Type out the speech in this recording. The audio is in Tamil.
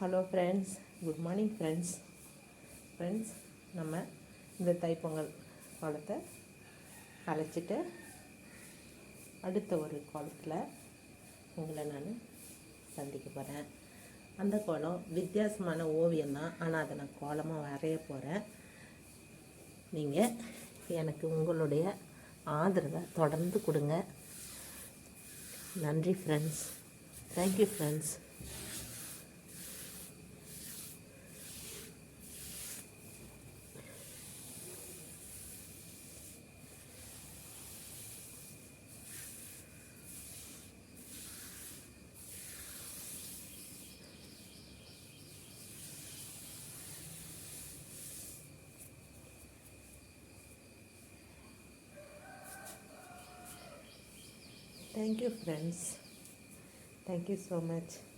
Hello friends good morning friends friends நம்ம இந்த தைப்பொங்கல் கோலத்தை அழைச்சிட்டு அடுத்த ஒரு கோலத்தில் உங்களை நான் சந்திக்க போகிறேன் அந்த கோலம் வித்தியாசமான ஓவியம் தான். ஆனால் அதை நான் கோலமாக வரைய போகிறேன் நீங்கள் எனக்கு உங்களுடைய ஆதரவை தொடர்ந்து கொடுங்க. நன்றி friends thank you friends Thank you, friends. Thank you so much.